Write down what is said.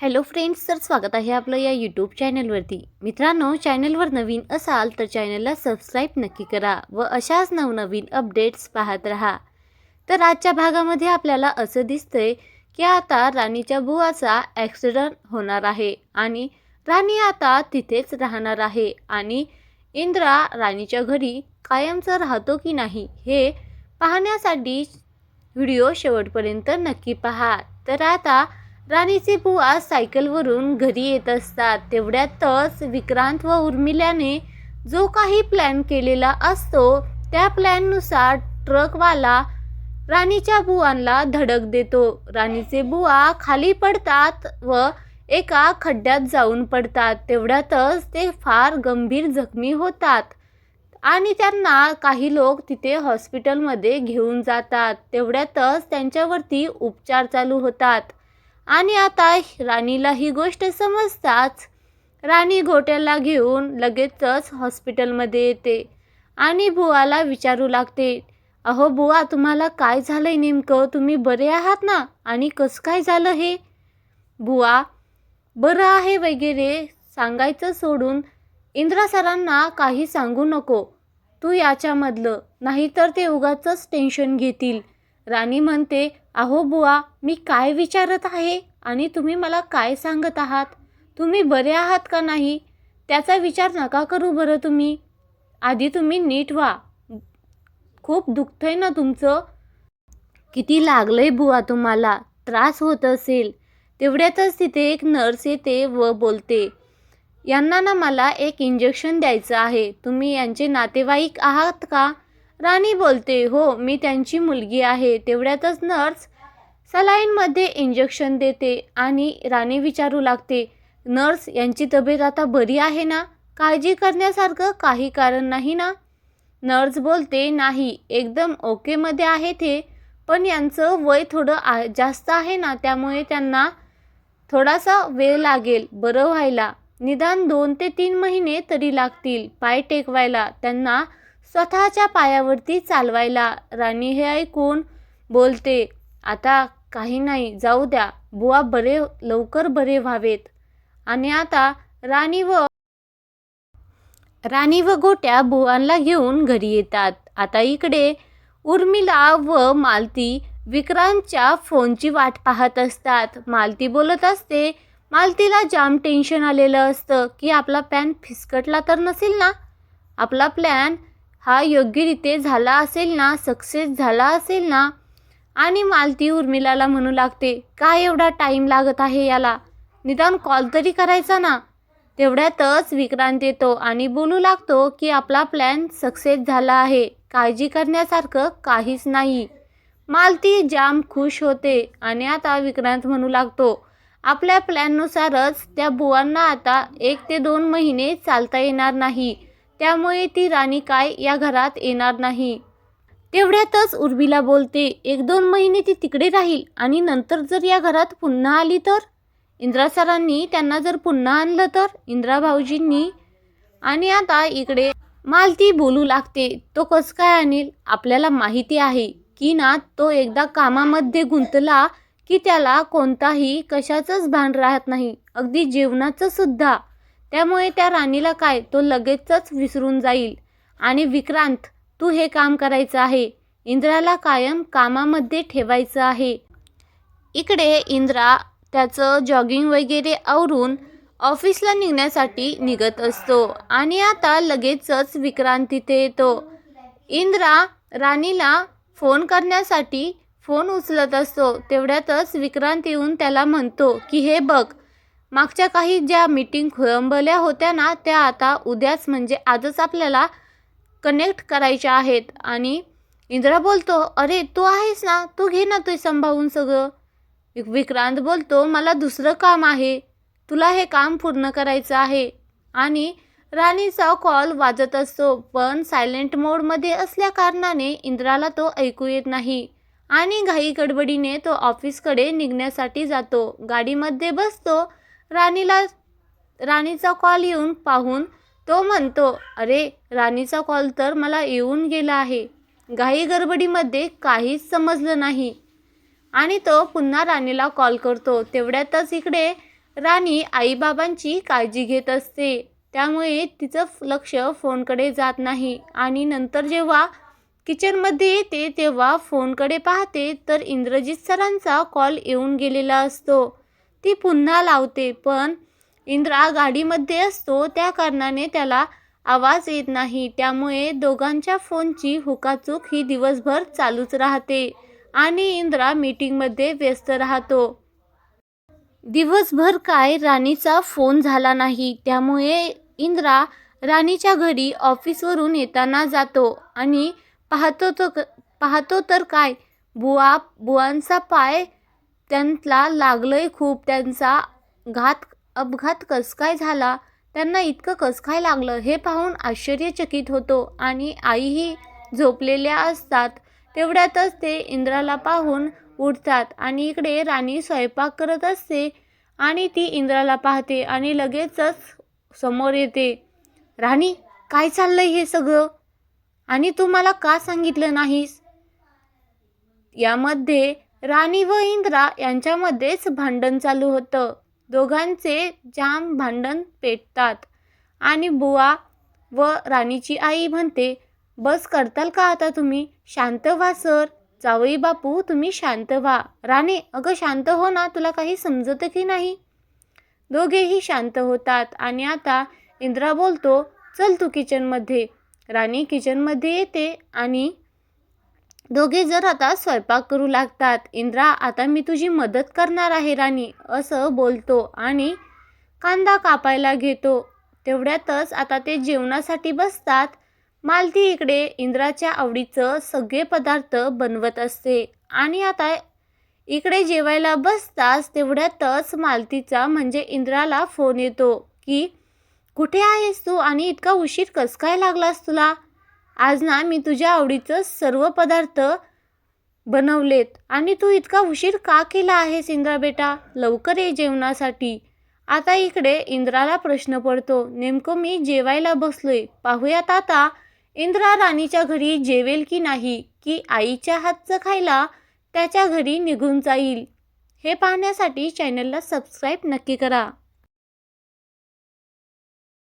Hello friends तर स्वागत आहे आपलं या यूट्यूब चॅनलवरती मित्रांनो चॅनलवर नवीन असाल तर चॅनलला सबस्क्राईब नक्की करा व अशाच नवनवीन अपडेट्स पाहत राहा. तर आजच्या भागामध्ये आपल्याला असं दिसतंय की आता राणीच्या बुवाचा ॲक्सिडंट होणार आहे आणि राणी आता तिथेच राहणार आहे आणि इंद्रा राणीच्या घरी कायमचं राहतो की नाही हे पाहण्यासाठी व्हिडिओ शेवटपर्यंत नक्की पहा. तर आता राणीचे बुवा सायकलवरून घरी येत असतात. तेवढ्यातच विक्रांत व उर्मिल्याने जो काही प्लॅन केलेला असतो त्या प्लॅननुसार ट्रकवाला राणीच्या बुवांना धडक देतो. राणीचे बुवा खाली पडतात व एका खड्ड्यात जाऊन पडतात. तेवढ्यातच ते फार गंभीर जखमी होतात आणि त्यांना काही लोक तिथे हॉस्पिटलमध्ये घेऊन जातात. तेवढ्यातच त्यांच्यावरती उपचार चालू होतात. आणि आता राणीला ही गोष्ट समजताच राणी घोट्याला घेऊन लगेचच हॉस्पिटलमध्ये येते आणि बुवाला विचारू लागते अहो बुवा तुम्हाला काय झालं आहे नेमकं? तुम्ही बरे आहात ना? आणि कसं काय झालं हे? बुवा बरं आहे वगैरे सांगायचं सोडून इंद्रा सरांना काही सांगू नको. तू याच्यामधलं नाहीतर ते उगाचंच टेन्शन घेतील. राणी म्हणते अहो बुवा मी काय विचारत आहे? आणि तुम्ही मला काय सांगत आहात? तुम्ही बरे आहात का नाही? त्याचा विचार नका करू बरं तुम्ही. आधी तुम्ही नीट व्हा. खूप दुखतंय ना तुमचं? किती लागलंय बुवा तुम्हाला? त्रास होत असेल. तेवढ्यातच तिथे एक नर्स येते व बोलते यांना ना मला एक इंजेक्शन द्यायचं आहे. तुम्ही यांचे नातेवाईक आहात का? राणी बोलते हो मी त्यांची मुलगी आहे. तेवढ्यातच नर्स सलाईनमध्ये इंजेक्शन देते आणि राणी विचारू लागते नर्स यांची तब्येत आता बरी आहे ना? काळजी करण्यासारखं काही कारण नाही ना? नर्स बोलते नाही एकदम ओकेमध्ये आहे ते पण यांचं वय थोडं आ जास्त आहे ना त्यामुळे त्यांना थोडासा वेळ लागेल बरं व्हायला. निदान दोन ते तीन महिने तरी लागतील पाय टेकवायला. त्यांना स्वतःच्या पायावरती चालवायला राणी हे ऐकून बोलते आता काही नाही जाऊ द्या. बुवा बरे लवकर बरे व्हावेत. आणि आता राणी व राणी व गोट्या बुवांना घेऊन घरी येतात. आता इकडे उर्मिला व मालती विक्रांतच्या फोनची वाट पाहत असतात. मालती बोलत असते मालतीला जाम टेन्शन आलेलं असतं की आपला प्लॅन फिसकटला तर नसेल ना? आपला प्लॅन हा योग्यरीते झाला असेल ना सक्सेस झाला असेल ना? आणि मालती उर्मिलाला म्हणू लागते काय एवढा टाईम लागत आहे याला? निदान कॉल तरी करायचा ना? तेवढ्यातच विक्रांत येतो आणि बोलू लागतो की आपला प्लॅन सक्सेस झाला आहे. काळजी करण्यासारखं काहीच नाही. मालती जाम खुश होते आणि आता विक्रांत म्हणू लागतो आपल्या प्लॅननुसारच त्या बुवांना आता एक ते दोन महिने चालता येणार नाही. त्यामुळे ती राणी काय या घरात येणार नाही. तेवढ्यातच उर्मिला बोलते एक दोन महिने ती तिकडे राहील आणि नंतर जर या घरात पुन्हा आली तर? इंद्रा सरांनी त्यांना जर पुन्हा आणलं तर? इंद्रा भाऊजींनी. आणि आता इकडे मालती बोलू लागते तो कसं काय आणेल? आपल्याला माहिती आहे की ना तो एकदा कामामध्ये गुंतला की त्याला कोणताही कशाचंच भान राहत नाही. अगदी जेवणाचं सुद्धा त्यामुळे त्या राणीला काय? तो लगेचच विसरून जाईल. आणि विक्रांत तू हे काम करायचं आहे. इंद्राला कायम कामामध्ये ठेवायचं आहे. इकडे इंद्रा त्याचं जॉगिंग वगैरे आवरून ऑफिसला निघण्यासाठी निघत असतो. आणि आता लगेचच विक्रांत तिथे येतो. इंद्रा राणीला फोन करण्यासाठी फोन उचलत असतो. तेवढ्यातच विक्रांत येऊन त्याला म्हणतो की हे बघ मागच्या काही ज्या मीटिंग खोळंबल्या होत्या ना त्या आता उद्याच म्हणजे आजच आपल्याला कनेक्ट करायच्या आहेत. आणि इंद्रा बोलतो अरे तू आहेस ना? तू घे ना तू सांभाळून सगळं. विक्रांत बोलतो मला दुसरं काम आहे. तुला हे काम पूर्ण करायचं आहे. आणि राणीचा कॉल वाजत असतो पण सायलेंट मोडमध्ये असल्या कारणाने इंद्राला तो ऐकू येत नाही. आणि घाई गडबडीने तो ऑफिसकडे निघण्यासाठी जातो. गाडीमध्ये बसतो राणीला राणीचा कॉल येऊन पाहून तो म्हणतो अरे राणीचा कॉल तर मला येऊन गेला आहे. घाई गडबडीमध्ये काहीच समजलं नाही. आणि तो पुन्हा राणीला कॉल करतो. तेवढ्यातच इकडे राणी आईबाबांची काळजी घेत असते. त्यामुळे तिचं लक्ष फोनकडे जात नाही. आणि नंतर जेव्हा किचनमध्ये येते तेव्हा फोनकडे पाहते तर इंद्रजित सरांचा कॉल येऊन गेलेला असतो. ती पुन्हा लावते पण इंद्रा गाडीमध्ये असतो त्या कारणाने त्याला आवाज येत नाही. त्यामुळे दोघांच्या फोनची हुकाचूक ही दिवसभर चालूच राहते आणि इंद्रा मीटिंगमध्ये व्यस्त राहतो. दिवसभर काय राणीचा फोन झाला नाही त्यामुळे इंद्रा राणीच्या घरी ऑफिसवरून येताना जातो आणि पाहतो तो क- पाहतो तर काय बुवा बुवांचा पाय त्यांना लागलंय खूप त्यांचा घात अपघात कस काय झाला त्यांना इतकं कस काय लागलं हे पाहून आश्चर्यचकित होतो आणि आईही झोपलेल्या असतात तेवढ्यातच ते इंद्राला पाहून उठतात आणि इकडे राणी स्वयंपाक करत असते आणि ती इंद्राला पाहते आणि लगेचच समोर येते. राणी काय चाललंय हे सगळं? आणि तू मला का सांगितलं नाहीस? यामध्ये राणी व इंद्रा यांच्यामध्येच भांडण चालू होतं. दोघांचे जाम भांडण पेटतात. आणि बुवा व राणीची आई म्हणते बस करताल का आता तुम्ही? शांत व्हा सर. जावई बापू तुम्ही शांत व्हा. राणे अगं शांत हो ना तुला काही समजतं की नाही? दोघेही शांत होतात आणि आता इंद्रा बोलतो चल तू किचनमध्ये राणी किचनमध्ये येते आणि दोघे जर आता स्वयंपाक करू लागतात. इंद्रा आता मी तुझी मदत करणार आहे राणी असं बोलतो आणि कांदा कापायला घेतो. तेवढ्यातच आता ते जेवणासाठी बसतात. मालती इकडे इंद्राच्या आवडीचं सगळे पदार्थ बनवत असते आणि आता इकडे जेवायला बसताच तेवढ्यातच मालतीचा म्हणजे इंद्राला फोन येतो की कुठे आहेस तू आणि इतका उशीर कस काय लागलास तुला? आज ना मी तुझ्या आवडीचं सर्व पदार्थ बनवलेत. आणि तू इतका उशीर का केला आहेस इंद्रा बेटा? लवकर ये जेवणासाठी. आता इकडे इंद्राला प्रश्न पडतो. नेमकं मी जेवायला बसलोय. पाहूयात आता इंद्रा राणीच्या घरी जेवेल की नाही? की आईच्या हातचं खायला त्याच्या घरी निघून जाईल? हे पाहण्यासाठी चॅनलला सबस्क्राईब नक्की करा.